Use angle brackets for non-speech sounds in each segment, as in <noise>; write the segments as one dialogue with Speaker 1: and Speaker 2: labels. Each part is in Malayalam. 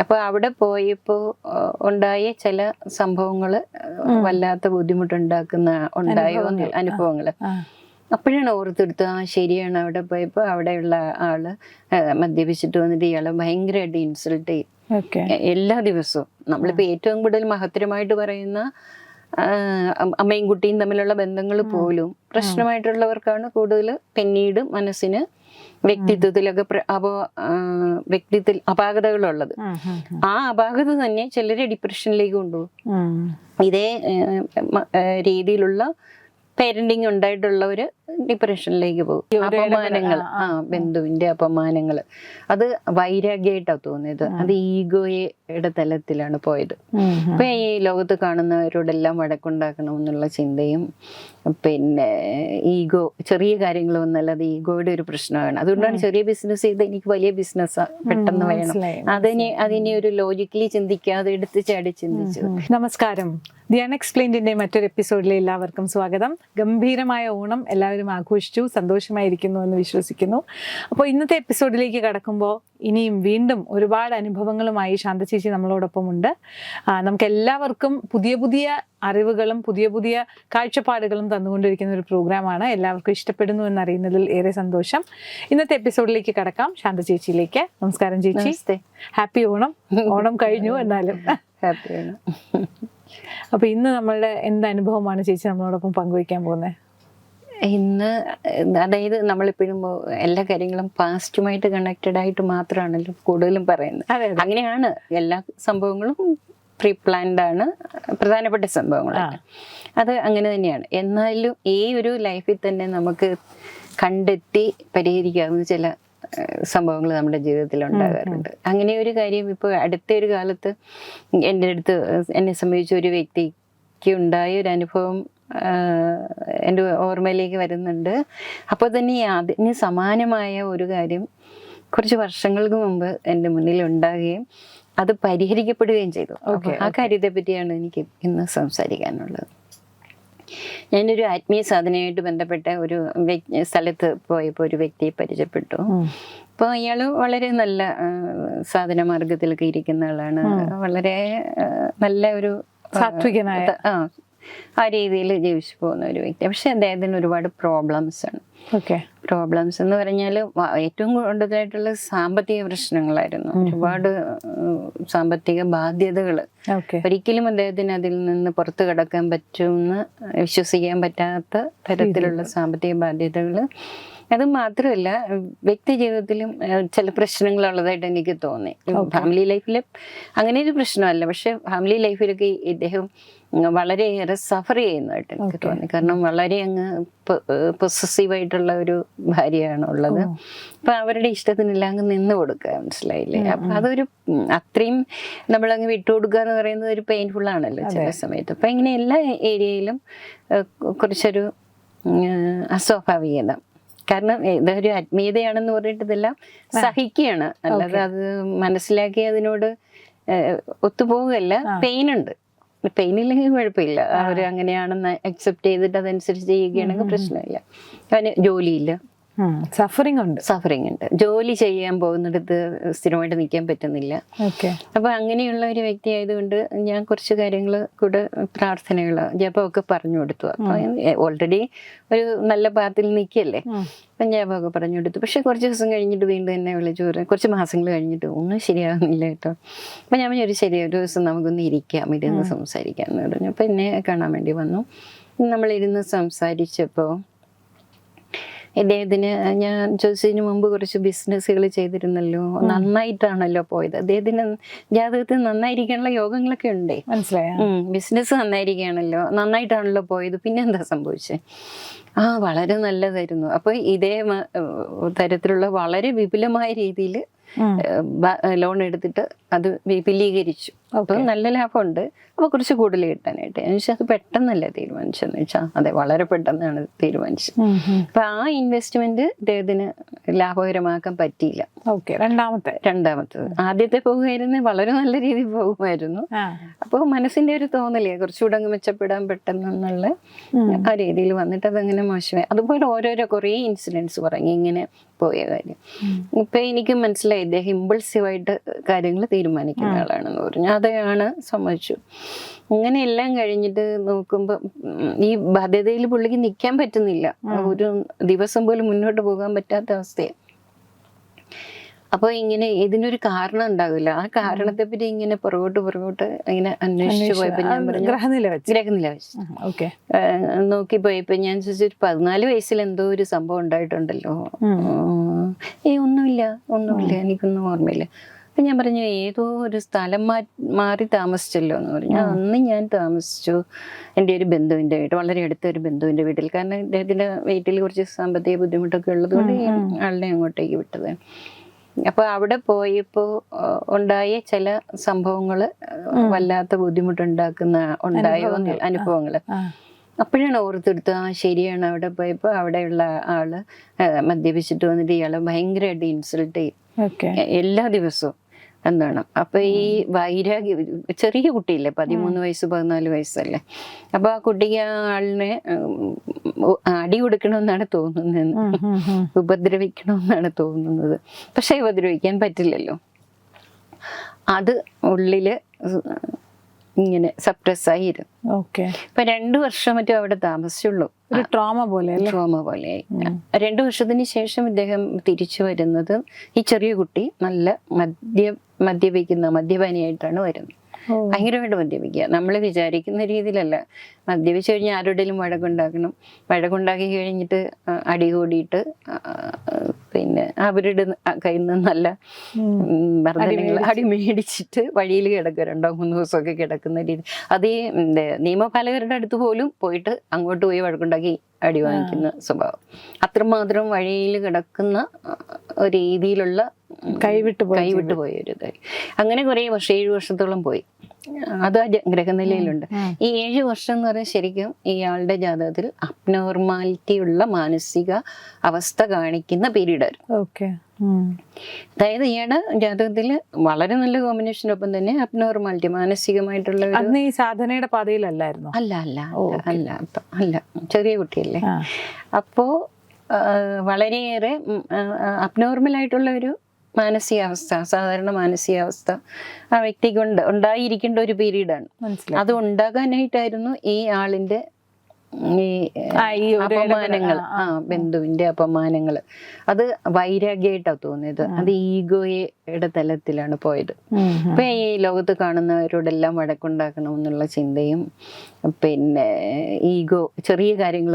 Speaker 1: അപ്പൊ അവിടെ പോയപ്പോ ആ, ഉണ്ടായ ചില സംഭവങ്ങൾ വല്ലാത്ത ബുദ്ധിമുട്ടുണ്ടാക്കുന്ന ഉണ്ടായോ എന്ന്
Speaker 2: അനുഭവങ്ങൾ.
Speaker 1: അപ്പോഴാണ് ഓർത്തെടുത്ത് ആ ശരിയാണ് അവിടെ പോയപ്പോൾ അവിടെയുള്ള ആൾ മദ്യപിച്ചിട്ട് വന്നിട്ട് ഇയാളെ ഭയങ്കരമായിട്ട് ഇൻസൾട്ട് ചെയ്യും. എല്ലാ ദിവസവും. നമ്മളിപ്പോ ഏറ്റവും കൂടുതൽ മഹത്തരമായിട്ട് പറയുന്ന അമ്മയും കുട്ടിയും തമ്മിലുള്ള ബന്ധങ്ങൾ പോലും പ്രശ്നമായിട്ടുള്ളവർക്കാണ് കൂടുതൽ പിന്നീട് മനസ്സിന് വ്യക്തിത്വത്തിലൊക്കെ അപോ ആ, വ്യക്തിത്വത്തിൽ അപാകതകളുള്ളത്. ആ അപാകത തന്നെ ചിലരെ ഡിപ്രഷനിലേക്ക് കൊണ്ടുപോകും. ഇതേ രീതിയിലുള്ള പേരന്റിങ് ഉണ്ടായിട്ടുള്ളവര് ഡിപ്രഷനിലേക്ക് പോകും. അപമാനങ്ങൾ
Speaker 2: ആ,
Speaker 1: ബന്ധുവിന്റെ അപമാനങ്ങൾ അത് വൈരാഗ്യമായിട്ടാണ് തോന്നിയത്. അത് ഈഗോയുടെ തലത്തിലാണ് പോയത്. അപ്പൊ ഈ ലോകത്ത് കാണുന്നവരോടെല്ലാം വഴക്കുണ്ടാക്കണം എന്നുള്ള ചിന്തയും പിന്നെ ഈഗോ ചെറിയ കാര്യങ്ങൾ വന്നാൽ അത് ഈഗോയുടെ ഒരു പ്രശ്നമാണ്. അതുകൊണ്ടാണ് ചെറിയ ബിസിനസ് ചെയ്ത് എനിക്ക് വലിയ ബിസിനസ് പെട്ടെന്ന് വേണം. അതിനെ അതിനെ ഒരു ലോജിക്കലി ചിന്തിക്കാതെ എടുത്ത് ചാടി ചിന്തിച്ചു
Speaker 2: നമസ്കാരം. ദി അൺഎക്സ്പ്ലെയിൻഡിന്റെ മറ്റൊരു എപ്പിസോഡിലെ എല്ലാവർക്കും സ്വാഗതം. ഗംഭീരമായ ഓണം. എല്ലാവരും ആഘോഷിച്ചു സന്തോഷമായിരിക്കുന്നു എന്ന് വിശ്വസിക്കുന്നു. അപ്പോൾ ഇന്നത്തെ എപ്പിസോഡിലേക്ക് കടക്കുമ്പോൾ ഇനിയും വീണ്ടും ഒരുപാട് അനുഭവങ്ങളുമായി ശാന്ത ചേച്ചി നമ്മളോടൊപ്പം ഉണ്ട്. നമുക്ക് എല്ലാവർക്കും പുതിയ പുതിയ അറിവുകളും പുതിയ പുതിയ കാഴ്ചപ്പാടുകളും തന്നുകൊണ്ടിരിക്കുന്ന ഒരു പ്രോഗ്രാമാണ്. എല്ലാവർക്കും ഇഷ്ടപ്പെടുന്നു എന്നറിയുന്നതിൽ ഏറെ സന്തോഷം. ഇന്നത്തെ എപ്പിസോഡിലേക്ക് കടക്കാം. ശാന്ത ചേച്ചിയിലേക്ക്. നമസ്കാരം ചേച്ചി. ഹാപ്പി ഓണം. ഓണം കഴിഞ്ഞു എന്നാലും.
Speaker 1: ഓണം.
Speaker 2: അപ്പൊ ഇന്ന് നമ്മളുടെ എന്ത് അനുഭവമാണ് ചേച്ചി നമ്മളോടൊപ്പം പങ്കുവയ്ക്കാൻ പോകുന്നത്?
Speaker 1: ഇന്ന് അതായത് നമ്മളിപ്പോഴും എല്ലാ കാര്യങ്ങളും പാസ്റ്റുമായിട്ട് കണക്റ്റഡ് ആയിട്ട് മാത്രമാണല്ലോ കൂടുതലും പറയുന്നത്. അങ്ങനെയാണ് എല്ലാ സംഭവങ്ങളും പ്രീ പ്ലാൻഡ് ആണ് പ്രധാനപ്പെട്ട സംഭവങ്ങളാണ് അത് അങ്ങനെ തന്നെയാണ്. എന്നാലും ഈ ഒരു ലൈഫിൽ തന്നെ നമുക്ക് കണ്ടെത്തി പരിഹരിക്കാവുന്ന ചില സംഭവങ്ങൾ നമ്മുടെ ജീവിതത്തിൽ ഉണ്ടാകാറുണ്ട്. അങ്ങനെ ഒരു കാര്യം ഇപ്പോൾ അടുത്ത ഒരു കാലത്ത് എന്റെ അടുത്ത് എന്നെ സംബന്ധിച്ച ഒരു വ്യക്തിക്ക് ഉണ്ടായ ഒരു അനുഭവം എന്റെ ഓർമ്മയിലേക്ക് വരുന്നുണ്ട്. അപ്പോൾ തന്നെ ഈ അതിന് സമാനമായ ഒരു കാര്യം കുറച്ച് വർഷങ്ങൾക്ക് മുമ്പ് എന്റെ മുന്നിൽ ഉണ്ടാകുകയും അത് പരിഹരിക്കപ്പെടുകയും ചെയ്തു. ഓക്കെ ആ കാര്യത്തെ പറ്റിയാണ് എനിക്ക് ഇന്ന് സംസാരിക്കാനുള്ളത്. ഞാനൊരു ആത്മീയ സാധനയായിട്ട് ബന്ധപ്പെട്ട ഒരു സ്ഥലത്ത് പോയപ്പോൾ ഒരു വ്യക്തിയെ പരിചയപ്പെട്ടു. അപ്പോൾ അയാൾ വളരെ നല്ല സാധന മാർഗത്തിലൊക്കെ ഇരിക്കുന്ന ആളാണ്. വളരെ നല്ല ഒരു
Speaker 2: സാത്വികനായ.
Speaker 1: ആ ആ രീതിയിൽ ജീവിച്ചു പോകുന്ന ഒരു വ്യക്തി. പക്ഷെ അദ്ദേഹത്തിന് ഒരുപാട് പ്രോബ്ലംസ് ആണ്.
Speaker 2: ഓക്കെ
Speaker 1: പ്രോബ്ലംസ് എന്ന് പറഞ്ഞാൽ ഏറ്റവും കൂടുതലായിട്ടുള്ള സാമ്പത്തിക പ്രശ്നങ്ങളായിരുന്നു. ഒരുപാട് സാമ്പത്തിക ബാധ്യതകൾ. ഒരിക്കലും അദ്ദേഹത്തിന് അതിൽ നിന്ന് പുറത്തു കടക്കാൻ പറ്റുമെന്ന് വിശ്വസിക്കാൻ പറ്റാത്ത തരത്തിലുള്ള സാമ്പത്തിക ബാധ്യതകൾ. അത് മാത്രമല്ല വ്യക്തി ജീവിതത്തിലും ചില പ്രശ്നങ്ങളുള്ളതായിട്ട് എനിക്ക് തോന്നി. ഫാമിലി ലൈഫിൽ അങ്ങനെ ഒരു പ്രശ്നമല്ല. പക്ഷെ ഫാമിലി ലൈഫിലൊക്കെ ഇദ്ദേഹം വളരെയേറെ സഫർ ചെയ്യുന്നതായിട്ട് എനിക്ക് തോന്നി. കാരണം വളരെ അങ്ങ് പൊസസീവ് ആയിട്ടുള്ള ഒരു ഭാര്യയാണ് ഉള്ളത്. അപ്പൊ അവരുടെ ഇഷ്ടത്തിനെല്ലാം അങ്ങ് നിന്ന് കൊടുക്കുക മനസ്സിലായില്ലേ? അപ്പൊ അതൊരു അത്രയും നമ്മളങ്ങ് വിട്ടുകൊടുക്കുക എന്ന് പറയുന്നത് ഒരു പെയിൻഫുൾ ആണല്ലോ ചില സമയത്ത്. അപ്പൊ ഇങ്ങനെ എല്ലാ ഏരിയയിലും കുറച്ചൊരു അസ്വാഭാവികത. കാരണം ഇതൊരു ആത്മീയതയാണെന്ന് പറഞ്ഞിട്ട് ഇതെല്ലാം സഹിക്കുകയാണ്. അല്ലാതെ അത് മനസ്സിലാക്കി അതിനോട് ഒത്തുപോകുകയല്ല പെയിൻ ഉണ്ട്. പെയിൻ ഇല്ലെങ്കിൽ കുഴപ്പമില്ല. അവർ അങ്ങനെയാണെന്ന് അക്സെപ്റ്റ് ചെയ്തിട്ട് അതനുസരിച്ച് ചെയ്യുകയാണെങ്കിൽ പ്രശ്നമില്ല. അവന് ജോലിയില്ല.
Speaker 2: സഫറിങ് ഉണ്ട്
Speaker 1: സഫറിങ് ഉണ്ട് ജോലി ചെയ്യാൻ പോകുന്നിടത്ത് സ്ഥിരമായിട്ട് നിൽക്കാൻ പറ്റുന്നില്ല.
Speaker 2: ഓക്കെ.
Speaker 1: അപ്പൊ അങ്ങനെയുള്ള ഒരു വ്യക്തി ആയതുകൊണ്ട് ഞാൻ കുറച്ച് കാര്യങ്ങൾ കൂടെ പ്രാർത്ഥനകൾ ജപമൊക്കെ പറഞ്ഞു കൊടുത്തു. അപ്പൊ ഓൾറെഡി ഒരു നല്ല പാത്തിൽ നിൽക്കല്ലേ? അപ്പം ജപമൊക്കെ പറഞ്ഞു കൊടുത്തു. പക്ഷെ കുറച്ച് ദിവസം കഴിഞ്ഞിട്ട് വീണ്ടും എന്നെ വിളിച്ചു പറഞ്ഞു. കുറച്ച് മാസങ്ങൾ കഴിഞ്ഞിട്ട് ഒന്നും ശരിയാകുന്നില്ല കേട്ടോ. അപ്പം ഞാൻ പറഞ്ഞു ഒരു ശരി ഒരു ദിവസം നമുക്കൊന്ന് ഇരിക്കാം ഇരുന്ന് സംസാരിക്കാം എന്ന് പറഞ്ഞു. അപ്പം എന്നെ കാണാൻ വേണ്ടി വന്നു. നമ്മളിരുന്ന് സംസാരിച്ചപ്പോൾ ഇദ്ദേഹത്തിന് ഞാൻ ചോദിച്ചതിന് മുമ്പ് കുറച്ച് ബിസിനസ്സുകൾ ചെയ്തിരുന്നല്ലോ. നന്നായിട്ടാണല്ലോ പോയത്. അദ്ദേഹത്തിന് ജാതകത്തിൽ നന്നായിരിക്കാനുള്ള യോഗങ്ങളൊക്കെ ഉണ്ടേ.
Speaker 2: മനസ്സിലായോ
Speaker 1: ബിസിനസ് നന്നായിരിക്കുകയാണല്ലോ നന്നായിട്ടാണല്ലോ പോയത്. പിന്നെ എന്താ സംഭവിച്ചത് ആ വളരെ നല്ലതായിരുന്നു. അപ്പൊ ഇതേ തരത്തിലുള്ള വളരെ വിപുലമായ രീതിയിൽ ലോൺ എടുത്തിട്ട് അത് വിപുലീകരിച്ചു. അപ്പൊ നല്ല ലാഭമുണ്ട്. അപ്പൊ കുറച്ച് കൂടുതൽ കിട്ടാനായിട്ട്. എന്ന് വെച്ചാൽ അത് പെട്ടെന്നല്ല തീരുമാനിച്ചെന്ന് വെച്ചാൽ അതെ വളരെ പെട്ടെന്നാണ് തീരുമാനിച്ചത്. അപ്പൊ ആ ഇൻവെസ്റ്റ്മെന്റ് ഇദ്ദേഹത്തിന് ലാഭകരമാക്കാൻ പറ്റിയില്ല.
Speaker 2: ഓക്കെ രണ്ടാമത്തെ.
Speaker 1: രണ്ടാമത്തത്. ആദ്യത്തെ പോകുമായിരുന്നു വളരെ നല്ല രീതിയിൽ പോകുമായിരുന്നു.
Speaker 2: അപ്പൊ
Speaker 1: അപ്പോൾ മനസ്സിന്റെ ഒരു തോന്നലേ കുറച്ചുകൂടെ അങ്ങ് മെച്ചപ്പെടാൻ പെട്ടെന്നുള്ള ആ രീതിയിൽ വന്നിട്ട് അതങ്ങനെ മോശമായി. അതുപോലെ ഓരോരോ കുറേ ഇൻസിഡൻസ് പറഞ്ഞു ഇങ്ങനെ പോയ കാര്യം. ഇപ്പൊ എനിക്ക് മനസ്സിലായി ഇദ്ദേഹം ഇമ്പൾസീവായിട്ട് കാര്യങ്ങൾ തീരുമാനിക്കുന്ന ആളാണെന്ന് പറഞ്ഞു. അതെയാണ് സമ്മതിച്ചു. അങ്ങനെ എല്ലാം കഴിഞ്ഞിട്ട് നോക്കുമ്പോൾ ഈ ബാധ്യതയിൽ പുള്ളിക്ക് നിൽക്കാൻ പറ്റുന്നില്ല. ഒരു ദിവസം പോലും മുന്നോട്ട് പോകാൻ പറ്റാത്ത അവസ്ഥയാണ് അപ്പോൾ ഇങ്ങനെ ഇതിനൊരു കാരണം ഉണ്ടാവില്ല. ആ കാരണത്തെ പറ്റി ഇങ്ങനെ പുറകോട്ട് പുറകോട്ട് ഇങ്ങനെ അന്വേഷിച്ചു പോയപ്പോൾ ഞാൻ പറഞ്ഞു
Speaker 2: ഗ്രഹനില വെച്ച്.
Speaker 1: ഗ്രഹനില വെച്ച്.
Speaker 2: ഓക്കെ.
Speaker 1: നോക്കി പോയപ്പോ ഞാൻ ചോദിച്ചു "ഒരു പതിനാല് വയസ്സിൽ എന്തോ ഒരു സംഭവം ഉണ്ടായിട്ടുണ്ടല്ലോ. ഏ ഒന്നുമില്ല ഒന്നുമില്ല എനിക്കൊന്നും ഓർമ്മയില്ല. അപ്പൊ ഞാൻ പറഞ്ഞു ഏതോ ഒരു സ്ഥലം മാറി താമസിച്ചല്ലോ എന്ന് പറഞ്ഞു. അന്ന് ഞാൻ താമസിച്ചു. എന്റെ ഒരു ബന്ധുവിന്റെ വീട് വളരെ അടുത്ത ഒരു ബന്ധുവിന്റെ വീട്ടിൽ. കാരണം അദ്ദേഹത്തിന്റെ വീട്ടിൽ കുറച്ച് സാമ്പത്തിക ബുദ്ധിമുട്ടൊക്കെ ഉള്ളതുകൊണ്ട് ആളിനെ അങ്ങോട്ടേക്ക് വിട്ടത്. അപ്പോൾ അവിടെ പോയപ്പോൾ ഉണ്ടായ ചില സംഭവങ്ങൾ വല്ലാത്ത ബുദ്ധിമുട്ടുണ്ടാക്കുന്ന ഉണ്ടായ അനുഭവങ്ങൾ. അപ്പോഴാണ് ഓർത്തെടുത്ത് ആ ശരിയാണ്. അവിടെ പോയപ്പോൾ അവിടെയുള്ള ആൾ മദ്യപിച്ചിട്ട് വന്നിട്ട് ഇയാളെ ഭയങ്കരമായിട്ട് ഇൻസൾട്ട് ചെയ്യും എല്ലാ ദിവസവും എന്താണ്? അപ്പൊ ഈ വൈരാഗ്യ ചെറിയ കുട്ടിയില്ലേ? പതിമൂന്ന് വയസ്സ് പതിനാല് വയസ്സല്ലേ? അപ്പൊ ആ കുട്ടിക്ക് ആ ആളിനെ അടി കൊടുക്കണമെന്നാണ് തോന്നുന്നത്. ഉപദ്രവിക്കണമെന്നാണ് തോന്നുന്നത്. പക്ഷെ ഉപദ്രവിക്കാൻ പറ്റില്ലല്ലോ. അത് ഉള്ളിൽ ഇങ്ങനെ സപ്രസ് ആയിരുന്നു
Speaker 2: ഓക്കെ
Speaker 1: ഇപ്പൊ രണ്ടു വർഷം മറ്റും അവിടെ താമസിച്ചുള്ളൂ.
Speaker 2: ഒരു ട്രോമ പോലെ
Speaker 1: ട്രോമ പോലെ രണ്ടു വർഷത്തിന് ശേഷം ഇദ്ദേഹം തിരിച്ചു വരുന്നത് ഈ ചെറിയ കുട്ടി നല്ല മദ്യ മദ്യപിക്കുന്ന മദ്യപാനിയായിട്ടാണ് വരുന്നത്. ഭയങ്കരമായിട്ട് മദ്യപിക്കുക. നമ്മൾ വിചാരിക്കുന്ന രീതിയിലല്ല. മദ്യപിച്ചു കഴിഞ്ഞാൽ ആരുടെയും വഴക്കുണ്ടാക്കണം. വഴക്കുണ്ടാക്കി കഴിഞ്ഞിട്ട് അടികൂടിയിട്ട് അടി കൂടിയിട്ട് ആ, പിന്നെ അവരുടെ കയ്യിൽ നിന്ന് നല്ല വർധനങ്ങൾ അടി മേടിച്ചിട്ട് വഴിയിൽ കിടക്കുക രണ്ടോ മൂന്ന് ദിവസമൊക്കെ കിടക്കുന്ന രീതി. അതേ നിയമപാലകരുടെ അടുത്ത് പോലും പോയിട്ട് അങ്ങോട്ട് പോയി വഴക്കുണ്ടാക്കി അടി വാങ്ങിക്കുന്ന സ്വഭാവം. അത്രമാത്രം വഴിയിൽ കിടക്കുന്ന രീതിയിലുള്ള
Speaker 2: കൈവിട്ട്
Speaker 1: കൈവിട്ട് പോയ ഒരു ഇതായി അങ്ങനെ കുറേ വർഷം ഏഴു വർഷത്തോളം പോയി. അത് ഗ്രഹനിലയിലുണ്ട് ഈ ഏഴ് വർഷം എന്ന് പറയുന്നത് ശരിക്കും ഇയാളുടെ ജാതകത്തിൽ അബ്നോർമാലിറ്റി ഉള്ള മാനസിക അവസ്ഥ കാണിക്കുന്ന പീരീഡ് ആയിരുന്നു.
Speaker 2: ഓക്കെ
Speaker 1: അതായത് ഇയാളുടെ ജാതകത്തിൽ വളരെ നല്ല കോമ്പിനേഷനൊപ്പം തന്നെ അബ്നോർമാലിറ്റി മാനസികമായിട്ടുള്ള
Speaker 2: അന്ന് ഈ സാധനയുടെ പാതയിലല്ലായിരുന്നു?
Speaker 1: അല്ല അല്ല അല്ല, അല്ല ചെറിയ കുട്ടിയല്ലേ. അപ്പോ വളരെയേറെ അബ്നോർമൽ ആയിട്ടുള്ള ഒരു മാനസികാവസ്ഥ സാധാരണ മാനസികാവസ്ഥ ആ വ്യക്തിക്ക് ഉണ്ട് ഉണ്ടായിരിക്കേണ്ട ഒരു പീരീഡാണ്. അത് ഉണ്ടാകാനായിട്ടായിരുന്നു ഈ ആളിന്റെ ഈ അപമാനങ്ങൾ ആ ബന്ധുവിന്റെ അപമാനങ്ങൾ. അത് വൈരാഗ്യമായിട്ടാണ് തോന്നിയത്. അത് ഈഗോയുടെ തലത്തിലാണ് പോയത്. ഇപ്പൊ ഈ ലോകത്ത് കാണുന്നവരോടെല്ലാം വഴക്കുണ്ടാക്കണം എന്നുള്ള ചിന്തയും പിന്നെ ഈഗോ ചെറിയ കാര്യങ്ങൾ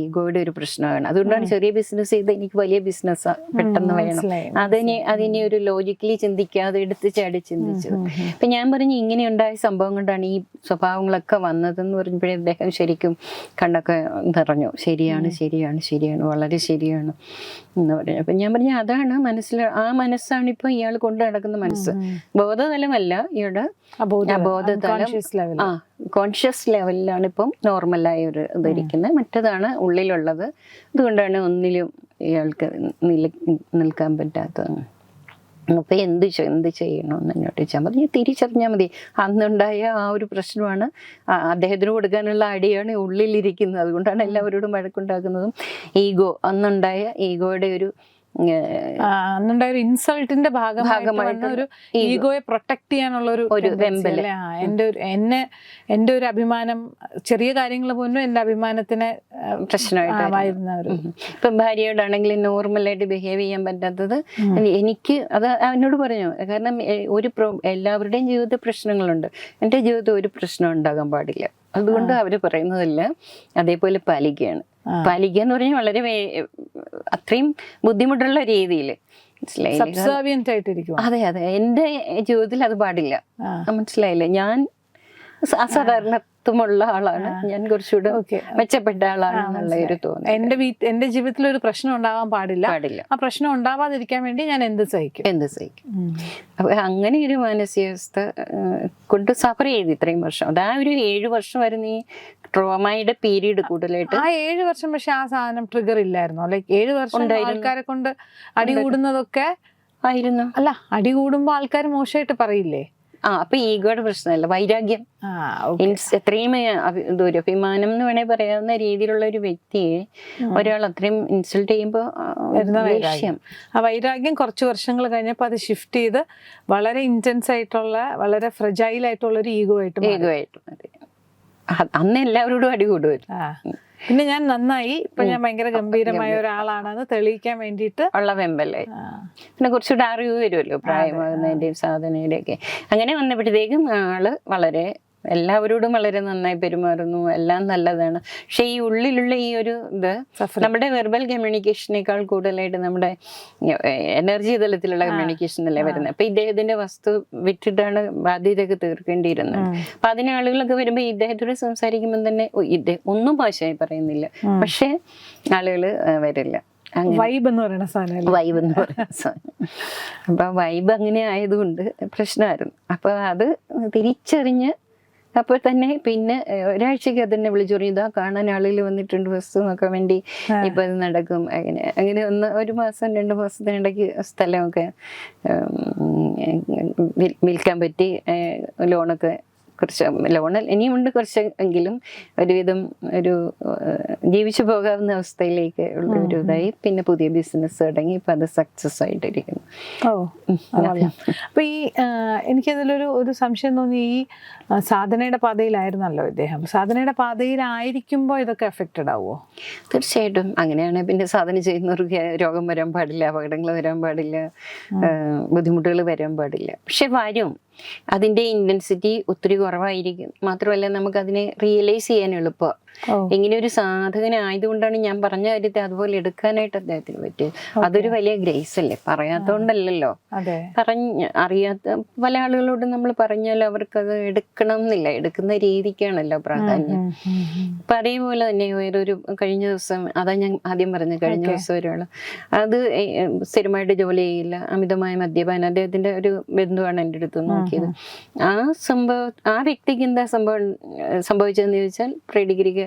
Speaker 1: ഈഗോയുടെ ഒരു പ്രശ്നമാണ്. അതുകൊണ്ടാണ് ചെറിയ ബിസിനസ് ചെയ്ത് എനിക്ക് വലിയ ബിസിനസ് പെട്ടെന്ന് വേണം. അതിനെ അതിനെ ഒരു ലോജിക്കലി ചിന്തിക്കാതെ എടുത്ത് ചാടി ചിന്തിച്ചു അപ്പൊ ഞാൻ പറഞ്ഞു ഇങ്ങനെ ഉണ്ടായ സംഭവം കൊണ്ടാണ് ഈ സ്വഭാവങ്ങളൊക്കെ വന്നതെന്ന് പറഞ്ഞപ്പോഴേ അദ്ദേഹം ശരിക്കും കണ്ടൊക്കെ നിറഞ്ഞു. ശരിയാണ് ശരിയാണ് ശരിയാണ് വളരെ ശരിയാണ് എന്ന് പറഞ്ഞു. അപ്പൊ ഞാൻ പറഞ്ഞു അതാണ് മനസ്സിൽ ആ മനസ്സാണ് ഇപ്പൊ ഇയാൾ കൊണ്ടു നടക്കുന്ന മനസ്സ്. ബോധതലമല്ല
Speaker 2: ഇവിടെ
Speaker 1: അബോധതലം. ആ കോൺഷ്യസ് ലെവലിലാണ് ഇപ്പം നോർമലായ ഒരു ഇതിരിക്കുന്നത് മറ്റേതാണ് ഉള്ളിലുള്ളത്. അതുകൊണ്ടാണ് ഒന്നിലും ഇയാൾക്ക് നിൽക്കാൻ പറ്റാത്തത്. അപ്പൊ എന്ത് എന്ത് ചെയ്യണമെന്ന് എന്നോട് ചോദിച്ചാൽ മതി. തിരിച്ചറിഞ്ഞാൽ മതി. അന്നുണ്ടായ ആ ഒരു പ്രശ്നമാണ്. അദ്ദേഹത്തിന് കൊടുക്കാനുള്ള അടിയാണ് ഉള്ളിലിരിക്കുന്നത്. അതുകൊണ്ടാണ് എല്ലാവരോടും വഴക്കുണ്ടാക്കുന്നതും. ഈഗോ അന്നുണ്ടായ ഈഗോയുടെ ഒരു
Speaker 2: ഒരു ഇൻസൾട്ടിന്റെ ഭാഗമായിട്ട് ഒരു ഈഗോയെ പ്രൊട്ടക്ട് ചെയ്യാനുള്ള ഒരു? എന്റെ ഒരു എന്നെ എന്റെ ഒരു അഭിമാനം ചെറിയ കാര്യങ്ങൾ പോലും എന്റെ അഭിമാനത്തിന് പ്രശ്നമായിട്ട്
Speaker 1: പ്രശ്നമായിട്ടായിരുന്നു.
Speaker 2: ആയിരുന്ന ഒരു
Speaker 1: ആയിട്ട് ഇപ്പം ഭാര്യയോടാണെങ്കിൽ നോർമലായിട്ട് ബിഹേവ് ചെയ്യാൻ പറ്റാത്തത് എനിക്ക് അത് അവനോട് പറഞ്ഞു. കാരണം ഒരു എല്ലാവരുടെയും ജീവിതത്തിൽ പ്രശ്നങ്ങളുണ്ട്. എന്റെ ജീവിതത്തിൽ ഒരു പ്രശ്നം ഉണ്ടാകാൻ പാടില്ല. അതുകൊണ്ട് അവർ പറയുന്നതല്ല അതേപോലെ പാലിക്കുകയാണ്
Speaker 2: പലിക
Speaker 1: പാലിക്കുക എന്ന് പറഞ്ഞാൽ വളരെ അത്രയും ബുദ്ധിമുട്ടുള്ള രീതിയിൽ അതെ അതെ. എന്റെ ജീവിതത്തിൽ അത് പാടില്ല. മനസ്സിലായില്ല? ഞാൻ സ- അസാധാരണത്വമുള്ള ആളാണ്. ഞാൻ കുറച്ചുകൂടെ മെച്ചപ്പെട്ട ആളാണ് ഒരു തോന്നൽ
Speaker 2: എന്റെ വീട്ടിൽ എന്റെ ജീവിതത്തിൽ ഒരു പ്രശ്നം ഉണ്ടാവാൻ പാടില്ല.
Speaker 1: പാടില്ല.
Speaker 2: ആ പ്രശ്നം ഉണ്ടാവാതിരിക്കാൻ വേണ്ടി ഞാൻ എന്ത് സഹിക്കും?
Speaker 1: എന്ത് സഹിക്കും. അപ്പൊ അങ്ങനെ ഒരു മാനസികാവസ്ഥ കൊണ്ട് സഫർ ചെയ്ത് ഇത്രയും വർഷം. അത് ആ ഒരു ഏഴു വർഷം വരുന്ന ഈ ട്രോമയുടെ പീരീഡ് കൂടുതലായിട്ട്
Speaker 2: ആ ഏഴ് വർഷം പക്ഷെ ആ സാധനം ട്രിഗർ ഇല്ലായിരുന്നു? ലൈക്ക് ഏഴ് വർഷം ആൾക്കാരെ കൊണ്ട് അടി കൂടുന്നതൊക്കെ
Speaker 1: ആയിരുന്നു.
Speaker 2: അല്ല അടി കൂടുമ്പോ ആൾക്കാർ മോശമായിട്ട് പറയില്ലേ?
Speaker 1: ആ അപ്പൊ ഈഗോയുടെ പ്രശ്നമല്ല വൈരാഗ്യം. ഇൻസ് എത്രയും ദുരഭിമാനം എന്ന് വേണേ പറയാവുന്ന രീതിയിലുള്ള ഒരു വ്യക്തിയെ ഒരാൾ അത്രയും ഇൻസൾട്ട് ചെയ്യുമ്പോൾ ആ,
Speaker 2: വരുന്ന വൈരാഗ്യം. ആ വൈരാഗ്യം കുറച്ച് വർഷങ്ങൾ കഴിഞ്ഞപ്പോൾ അത് ഷിഫ്റ്റ് ചെയ്ത് വളരെ ഇന്റൻസ് ആയിട്ടുള്ള വളരെ ഫ്രജൈൽ ആയിട്ടുള്ള ഒരു ഈഗോ ആയിട്ട്
Speaker 1: ഈഗോ അ- അന്ന് എല്ലാവരോടും അടികൂടുമായിരുന്നു
Speaker 2: ആ. പിന്നെ ഞാൻ നന്നായി. ഇപ്പൊ ഞാൻ ഭയങ്കര ഗംഭീരമായ ഒരാളാണെന്ന് തെളിയിക്കാൻ വേണ്ടിയിട്ട്
Speaker 1: ഉള്ള വെമ്പല്ലേ? പിന്നെ കുറച്ചുകൂടെ അറിവ് വരുമല്ലോ പ്രായമാകുന്നതിന്റെയും സാധനയുടെയൊക്കെ. അങ്ങനെ വന്നപ്പോഴത്തേക്കും ആൾ വളരെ എല്ലാവരോടും വളരെ നന്നായി പെരുമാറുന്നു. എല്ലാം നല്ലതാണ്. പക്ഷെ ഈ ഉള്ളിലുള്ള ഈ ഒരു ഇത് നമ്മുടെ വെർബൽ കമ്മ്യൂണിക്കേഷനേക്കാൾ കൂടുതലായിട്ട് നമ്മുടെ എനർജി തലത്തിലുള്ള കമ്മ്യൂണിക്കേഷൻ അല്ലേ വരുന്നത്. അപ്പൊ ഇദ്ദേഹത്തിന്റെ വസ്തു വിട്ടിട്ടാണ് ബാധ്യതയൊക്കെ തീർക്കേണ്ടിയിരുന്നത്. അപ്പൊ അതിന് ആളുകളൊക്കെ വരുമ്പോൾ ഇദ്ദേഹത്തോട് സംസാരിക്കുമ്പോൾ തന്നെ "ഓ, ഇദ്ദേഹം ഒന്നും ഭാഷയായി പറയുന്നില്ല. പക്ഷെ ആളുകൾ വരില്ല.
Speaker 2: വൈബ് എന്ന് പറയുന്ന സാധനം
Speaker 1: വൈബ് എന്ന് പറയുന്ന സാധനം. അപ്പൊ വൈബ് അങ്ങനെ ആയതുകൊണ്ട് പ്രശ്നമായിരുന്നു. അപ്പൊ അത് തിരിച്ചറിഞ്ഞ് അപ്പോൾ തന്നെ പിന്നെ ഒരാഴ്ചക്ക് അത് തന്നെ വിളിച്ചു പറഞ്ഞു ഇതാ കാണാൻ ആളുകൾ വന്നിട്ടുണ്ട് വസ്തു നോക്കാൻ വേണ്ടി ഇപ്പൊ ഇത് നടക്കും. അങ്ങനെ അങ്ങനെ ഒന്ന് ഒരു മാസം രണ്ട് മാസത്തിനിടയ്ക്ക് സ്ഥലമൊക്കെ വിൽക്കാൻ പറ്റി ലോണൊക്കെ കുറച്ച് ലോൺ ഇനിയുമുണ്ട് കുറച്ച് എങ്കിലും ഒരുവിധം ഒരു ജീവിച്ചു പോകാവുന്ന അവസ്ഥയിലേക്ക് ഉള്ള ഒരു ഇതായി. പിന്നെ പുതിയ ബിസിനസ് തുടങ്ങി ഇപ്പൊ അത് സക്സസ് ആയിട്ടിരിക്കുന്നു
Speaker 2: ഓ അപ്പോൾ അപ്പൊ ഈ എനിക്കതിലൊരു ഒരു സംശയം തോന്നി. ഈ സാധനയുടെ പാതയിലായിരുന്നല്ലോ ഇദ്ദേഹം. സാധനയുടെ പാതയിലായിരിക്കുമ്പോൾ ഇതൊക്കെ എഫക്റ്റഡ് ആവുമോ
Speaker 1: തീർച്ചയായിട്ടും. അങ്ങനെയാണ് പിന്നെ സാധന ചെയ്യുന്നവർക്ക് രോഗം വരാൻ പാടില്ല അപകടങ്ങൾ വരാൻ പാടില്ല ബുദ്ധിമുട്ടുകൾ വരാൻ പാടില്ല. പക്ഷെ വരും. അതിന്റെ ഇന്റൻസിറ്റി ഒത്തിരി കുറവായിരിക്കും. മാത്രമല്ല നമുക്ക് അതിനെ റിയലൈസ് ചെയ്യാൻ എളുപ്പം. ഇങ്ങനെ ഒരു സാധകനായതുകൊണ്ടാണ് ഞാൻ പറഞ്ഞ കാര്യത്തെ അതുപോലെ എടുക്കാനായിട്ട് അദ്ദേഹത്തിന് പറ്റിയത്. അതൊരു വലിയ ഗ്രേസ് അല്ലേ?
Speaker 2: പറയാത്തോണ്ടല്ലോ
Speaker 1: പറഞ്ഞ അറിയാത്ത പല ആളുകളോട് നമ്മൾ പറഞ്ഞാൽ അവർക്കത് എടുക്കണം എന്നില്ല എടുക്കുന്ന രീതിക്കാണല്ലോ പ്രാധാന്യം. അപ്പൊ അതേപോലെ തന്നെ വേറൊരു കഴിഞ്ഞ ദിവസം അതാ ഞാൻ ആദ്യം പറഞ്ഞു കഴിഞ്ഞ ദിവസം ഒരാൾ. അത് സ്ഥിരമായിട്ട് ജോലി ചെയ്യില്ല. അമിതമായ മദ്യപാനം. അദ്ദേഹത്തിന്റെ ഒരു ബന്ധുവാണ് എന്റെ അടുത്ത് നോക്കിയത്. ആ സംഭവം ആ വ്യക്തിക്ക് എന്താ സംഭവം സംഭവിച്ചതെന്ന് ചോദിച്ചാൽ പ്രീ ഡിഗ്രിക്ക്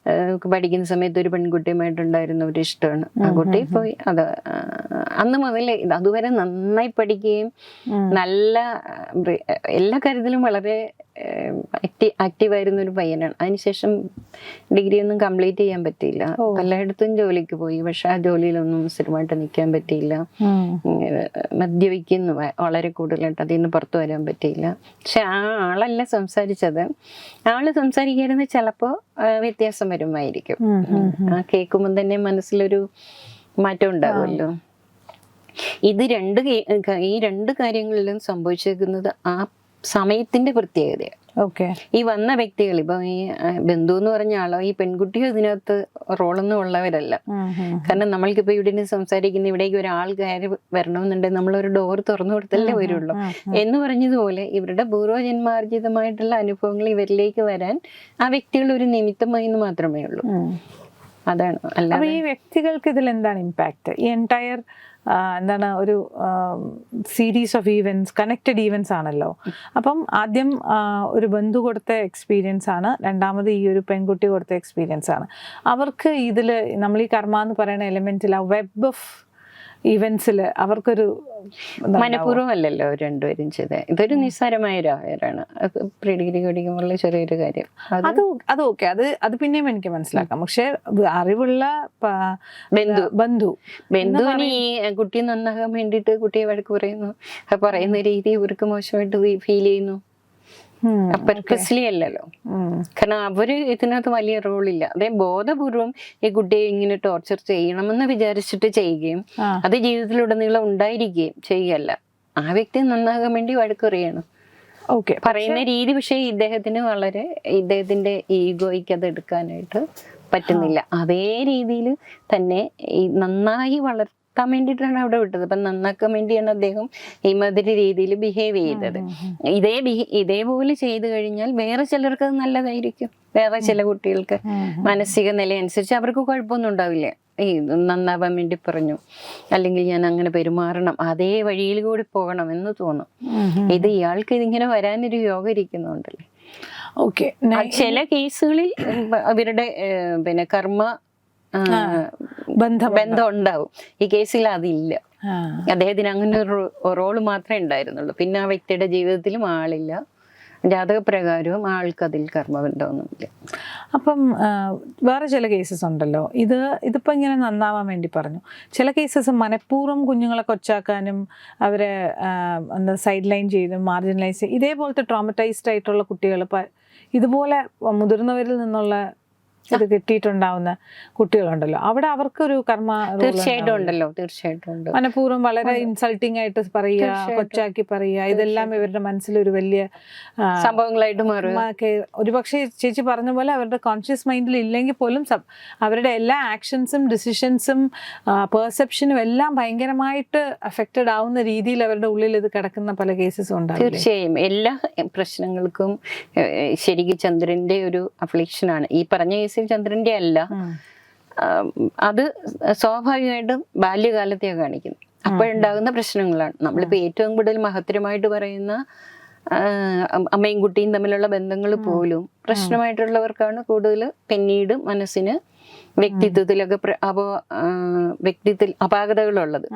Speaker 1: പഠിക്കുന്ന സമയത്ത് ഒരു പെൺകുട്ടിയുമായിട്ടുണ്ടായിരുന്ന ഒരു ഇഷ്ടമാണ്. ആ കുട്ടി പോയി അത് അന്ന് മുതലേ ഇത് അതുവരെ നന്നായി പഠിക്കുകയും നല്ല എല്ലാ കാര്യത്തിലും വളരെ ആക്റ്റീവ് ആയിരുന്ന ഒരു പയ്യനാണ്. അതിനുശേഷം ഡിഗ്രി ഒന്നും കംപ്ലീറ്റ് ചെയ്യാൻ പറ്റിയില്ല. പലയിടത്തും ജോലിക്ക് പോയി. പക്ഷെ ആ ജോലിയിലൊന്നും സ്ഥിരമായിട്ട് നിൽക്കാൻ പറ്റിയില്ല. മദ്യപിക്കുന്നു. വളരെ കൂടുതലായിട്ട് അതിൽ നിന്ന് പുറത്തു വരാൻ പറ്റിയില്ല. പക്ഷെ ആ ആളല്ല സംസാരിച്ചത്. ആൾ സംസാരിക്കായിരുന്ന ചിലപ്പോൾ വ്യത്യാസം വരുമായിരിക്കും. ആ കേൾക്കുമ്പോൾ തന്നെ മനസ്സിലൊരു മാറ്റം ഉണ്ടാവുമല്ലോ. ഇത് രണ്ട് ഈ രണ്ട് കാര്യങ്ങളിലും സംഭവിച്ചേക്കുന്നത് ആ സമയത്തിന്റെ പ്രത്യേകതയാണ്.
Speaker 2: ഓക്കെ
Speaker 1: ഈ വന്ന വ്യക്തികൾ ഇപ്പൊ ഈ ബന്ധു എന്ന് പറഞ്ഞ ആളോ ഈ പെൺകുട്ടിയോ ഇതിനകത്ത് റോളൊന്നും ഉള്ളവരല്ല.
Speaker 2: കാരണം നമ്മൾക്ക്
Speaker 1: കാരണം നമ്മൾക്കിപ്പോ ഇവിടെ സംസാരിക്കുന്ന ഇവിടേക്ക് ഒരാൾ കയറി വരണമെന്നുണ്ടെങ്കിൽ നമ്മളൊരു ഡോർ തുറന്നു കൊടുത്തല്ലേ വരുള്ളൂ. എന്ന് പറഞ്ഞതുപോലെ ഇവരുടെ പൂർവജന്മാർജിതമായിട്ടുള്ള അനുഭവങ്ങൾ ഇവരിലേക്ക് വരാൻ ആ വ്യക്തികൾ ഒരു നിമിത്തമായി എന്ന് മാത്രമേ ഉള്ളൂ. അതാണ്.
Speaker 2: അപ്പൊ ഈ വ്യക്തികൾക്ക് ഇതിൽ എന്താണ് ഇമ്പാക്ട് ഈ എന്റയർ എന്താണ് ഒരു series of events connected events ആണല്ലോ. അപ്പം ആദ്യം ഒരു ബന്ധു കൊടുത്ത എക്സ്പീരിയൻസ് ആണ്. രണ്ടാമത് ഈ ഒരു പെൺകുട്ടി കൊടുത്ത എക്സ്പീരിയൻസ് ആണ്. അവർക്ക് ഇതിൽ നമ്മൾ ഈ കർമ്മ എന്ന് പറയുന്ന എലിമെന്റിൽ ആ വെബ് ഓഫ് ഈവൻസിൽ അവർക്കൊരു
Speaker 1: മനഃപൂർവമല്ലല്ലോ രണ്ടുപേരും ചെയ്തത് ഇതൊരു നിസ്സാരമായ ഒരു ആഹാരമാണ് പ്രീ ഡിഗ്രി പഠിക്കുമ്പോഴുള്ള ചെറിയൊരു കാര്യം. അത്
Speaker 2: അത് ഓക്കെ. അത് അത് പിന്നെയും എനിക്ക് മനസ്സിലാക്കാം. പക്ഷെ അറിവുള്ള
Speaker 1: ബന്ധു.
Speaker 2: ബന്ധു.
Speaker 1: ബന്ധുവിന് ഈ കുട്ടി നന്നാകാൻ വേണ്ടിയിട്ട് കുട്ടിയെ വഴക്ക് പറയുന്നു. പറയുന്ന രീതി ഇവർക്ക് മോശമായിട്ട് ഫീൽ ചെയ്യുന്നു. പർപ്പസ്ലി അല്ലല്ലോ. കാരണം അവർ ഇതിനകത്ത് വലിയ റോളില്ല. അതേ ബോധപൂർവം ഈ കുട്ടിയെ ഇങ്ങനെ ടോർച്ചർ ചെയ്യണമെന്ന് വിചാരിച്ചിട്ട് ചെയ്യുകയും. അത് ജീവിതത്തിലുടനീളം ഉണ്ടായിരിക്കുകയും ചെയ്യുകയല്ല. ആ വ്യക്തി നന്നാകാൻ വേണ്ടി വഴക്കുറിയണം
Speaker 2: ഓക്കെ
Speaker 1: പറയുന്ന രീതി പക്ഷേ ഇദ്ദേഹത്തിന് വളരെ ഇദ്ദേഹത്തിന്റെ ഈഗോയ്ക്ക് അത് എടുക്കാനായിട്ട് പറ്റുന്നില്ല. അതേ രീതിയിൽ തന്നെ നന്നായി നന്നായി വളർത്താൻ വേണ്ടിയിട്ടാണ് അവിടെ വിട്ടത്. അപ്പം നന്നാക്കാൻ വേണ്ടിയാണ് അദ്ദേഹം ഈ മാതിരി രീതിയിൽ ബിഹേവ് ചെയ്തത്. ഇതേ ബിഹേ ഇതേപോലെ ചെയ്തു കഴിഞ്ഞാൽ വേറെ ചിലർക്ക് അത് നല്ലതായിരിക്കും. വേറെ ചില കുട്ടികൾക്ക് മാനസിക നില അനുസരിച്ച് അവർക്ക് കുഴപ്പമൊന്നും ഉണ്ടാവില്ല. ഈ നന്നാവാൻ വേണ്ടി പറഞ്ഞു. അല്ലെങ്കിൽ ഞാൻ അങ്ങനെ പെരുമാറണം. അതേ വഴിയിൽ കൂടി പോകണം എന്ന് തോന്നും. ഇത് ഇയാൾക്ക് ഇതിങ്ങനെ വരാനൊരു യോഗ ഇരിക്കുന്നുണ്ടല്ലേ?
Speaker 2: ഓക്കെ.
Speaker 1: ചില കേസുകളിൽ അവരുടെ പിന്നെ കർമ്മ
Speaker 2: ബന്ധം
Speaker 1: ബന്ധം ഉണ്ടാവും. ഈ കേസിൽ അതില്ല. അദ്ദേഹത്തിന് അങ്ങനെ ഒരു റോൾ മാത്രമേ ഉണ്ടായിരുന്നുള്ളൂ. പിന്നെ ആ വ്യക്തിയുടെ ജീവിതത്തിലും ആളില്ല. ജാതകപ്രകാരവും ആൾക്ക് അതിൽ കർമ്മബന്ധമൊന്നുമില്ല.
Speaker 2: അപ്പം വേറെ ചില കേസസ് ഉണ്ടല്ലോ. ഇത് ഇതിപ്പോൾ ഇങ്ങനെ നന്നാവാൻ വേണ്ടി പറഞ്ഞു. ചില കേസസ് മനഃപൂർവം കുഞ്ഞുങ്ങളെ കൊച്ചാക്കാനും അവരെ എന്താ സൈഡ് ലൈൻ ചെയ്തും മാർജിനലൈസ് ചെയ്ത് ഇതേപോലത്തെ ട്രോമറ്റൈസ്ഡ് ആയിട്ടുള്ള കുട്ടികൾ ഇതുപോലെ മുതിർന്നവരിൽ നിന്നുള്ള ഇത് കിട്ടിയിട്ടുണ്ടാവുന്ന കുട്ടികളുണ്ടല്ലോ. അവിടെ അവർക്കൊരു കർമ്മ
Speaker 1: തീർച്ചയായിട്ടും ഉണ്ടല്ലോ തീർച്ചയായിട്ടും ഉണ്ട്.
Speaker 2: മനഃപൂർവം വളരെ ഇൻസൾട്ടിങ് ആയിട്ട് പറയുക കൊച്ചാക്കി പറയുക ഇതെല്ലാം ഇവരുടെ മനസ്സിൽ ഒരു വലിയ
Speaker 1: സംഭവങ്ങളായിട്ട് മാറും
Speaker 2: ഒരു പക്ഷേ ഒരുപക്ഷെ ചേച്ചി പറഞ്ഞ പോലെ അവരുടെ കോൺഷ്യസ് മൈൻഡിൽ ഇല്ലെങ്കിൽ പോലും അവരുടെ എല്ലാ ആക്ഷൻസും ഡിസിഷൻസും പെർസെപ്ഷനും എല്ലാം ഭയങ്കരമായിട്ട് അഫക്റ്റഡ് ആവുന്ന രീതിയിൽ അവരുടെ ഉള്ളിൽ ഇത് കിടക്കുന്ന പല കേസസും ഉണ്ടാവും
Speaker 1: തീർച്ചയായും. എല്ലാ പ്രശ്നങ്ങൾക്കും ശരിക്കും ചന്ദ്രന്റെ ഒരു അഫ്ലിക്ഷനാണ് ഈ പറഞ്ഞ കേസിൽ ചന്ദ്രന്റെ അല്ല. അത് സ്വാഭാവികമായിട്ടും ബാല്യകാലത്തെയാണ് കാണിക്കുന്നത് അപ്പോഴുണ്ടാകുന്ന പ്രശ്നങ്ങളാണ്. നമ്മളിപ്പോൾ ഏറ്റവും കൂടുതൽ മഹത്തരമായിട്ട് പറയുന്ന അമ്മയും കുട്ടിയും തമ്മിലുള്ള ബന്ധങ്ങൾ പോലും പ്രശ്നമായിട്ടുള്ളവർക്കാണ് കൂടുതൽ പിന്നീട് മനസ്സിന് വ്യക്തിത്വത്തിലൊക്കെ അപോ വ്യക്തിത്വ അപാകതകളുള്ളത്.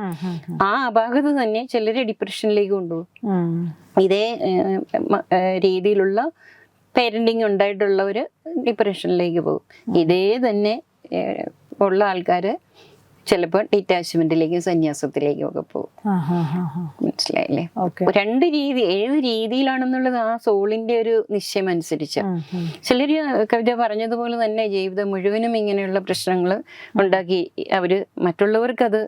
Speaker 1: ആ അപാകത തന്നെ ചിലരെ ഡിപ്രഷനിലേക്ക് കൊണ്ടുപോകും. ഇതേ രീതിയിലുള്ള പേരന്റിങ് ഉണ്ടായിട്ടുള്ളവർ ഡിപ്രഷനിലേക്ക് പോകും. ഇതേ തന്നെ ഉള്ള ആൾക്കാർ ചിലപ്പോൾ ഡിറ്റാച്ച്മെന്റിലേക്കും സന്യാസത്തിലേക്കും ഒക്കെ പോകും. മനസ്സിലായില്ലേ? രണ്ട് രീതി ഏത് രീതിയിലാണെന്നുള്ളത് ആ സോളിന്റെ ഒരു നിശ്ചയം അനുസരിച്ച്. ചിലർ കവിത പറഞ്ഞതുപോലെ തന്നെ ജീവിതം മുഴുവനും ഇങ്ങനെയുള്ള പ്രശ്നങ്ങൾ ഉണ്ടാക്കി അവർ മറ്റുള്ളവർക്കത്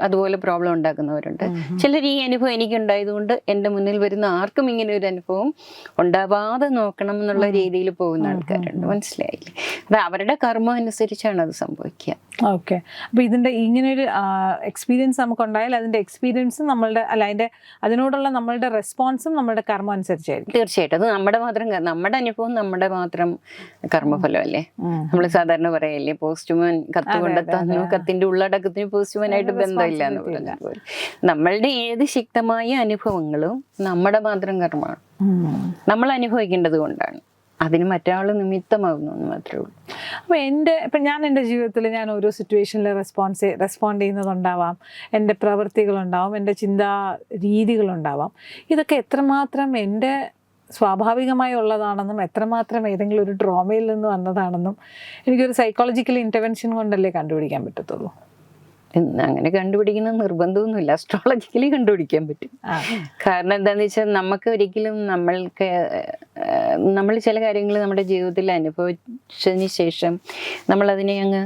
Speaker 1: അതുപോലെ പ്രോബ്ലം ഉണ്ടാക്കുന്നവരുണ്ട്. ചിലർ ഈ അനുഭവം എനിക്കുണ്ടായതുകൊണ്ട് എന്റെ മുന്നിൽ വരുന്ന ആർക്കും ഇങ്ങനെ ഒരു അനുഭവം ഉണ്ടാവാതെ നോക്കണം എന്നുള്ള രീതിയിൽ പോകുന്ന ആൾക്കാരുണ്ട്. മനസ്സിലായില്ലേ? അത് അവരുടെ കർമ്മം അനുസരിച്ചാണ് അത് സംഭവിക്കുക.
Speaker 2: ഓക്കെ. അപ്പോൾ ഇതിന്റെ ഇങ്ങനൊരു എക്സ്പീരിയൻസ് നമുക്ക് ഉണ്ടായാൽ അതിന്റെ എക്സ്പീരിയൻസും നമ്മളുടെ അല്ല അതിന്റെ അതിനോടുള്ള നമ്മളുടെ റെസ്പോൺസും നമ്മുടെ കർമ്മം അനുസരിച്ചായിരിക്കും.
Speaker 1: തീർച്ചയായിട്ടും. അത് നമ്മുടെ മാത്രം നമ്മുടെ അനുഭവം നമ്മുടെ മാത്രം കർമ്മഫലം അല്ലേ. നമ്മൾ സാധാരണ പറയല്ലേ പോസ്റ്റ്മാൻ കത്ത് കൊണ്ടെത്താനോ കത്തിന്റെ കത്തിന്റെ ഉള്ളടക്കത്തിന് പോസ്റ്റ്മാനായിട്ട് ബന്ധമില്ല എന്ന് നമ്മളുടെ ഏത് ശക്തമായ അനുഭവങ്ങളും നമ്മുടെ മാത്രം കർമ്മമാണ്. നമ്മൾ അനുഭവിക്കേണ്ടത് കൊണ്ടാണ്. അതിന് മറ്റൊരാൾ നിമിത്തമാകുന്നു എന്ന് മാത്രമേ ഉള്ളൂ.
Speaker 2: അപ്പോൾ എന്റെ ഇപ്പം ഞാൻ എന്റെ ജീവിതത്തിൽ ഞാൻ ഓരോ സിറ്റുവേഷനിൽ റെസ്പോൺസ് റെസ്പോണ്ട് ചെയ്യുന്നതുണ്ടാവാം. എന്റെ പ്രവൃത്തികളുണ്ടാവും എന്റെ ചിന്താ രീതികളുണ്ടാവാം. ഇതൊക്കെ എത്രമാത്രം എന്റെ സ്വാഭാവികമായി ഉള്ളതാണെന്നും എത്രമാത്രം ഏതെങ്കിലും ഒരു ഡ്രോമയിൽ നിന്ന് വന്നതാണെന്നും എനിക്കൊരു സൈക്കോളജിക്കൽ ഇന്റർവെൻഷൻ കൊണ്ടല്ലേ കണ്ടുപിടിക്കാൻ പറ്റത്തുള്ളൂ.
Speaker 1: അങ്ങനെ കണ്ടുപിടിക്കുന്ന നിർബന്ധമൊന്നുമില്ല. അസ്ട്രോളജിക്കലി കണ്ടുപിടിക്കാൻ പറ്റും. കാരണം എന്താണെന്ന് വെച്ചാൽ നമുക്ക് ഒരിക്കലും നമ്മൾക്ക് നമ്മൾ ചില കാര്യങ്ങൾ നമ്മുടെ ജീവിതത്തിൽ അനുഭവിച്ചതിന് ശേഷം നമ്മളതിനെ അങ്ങ്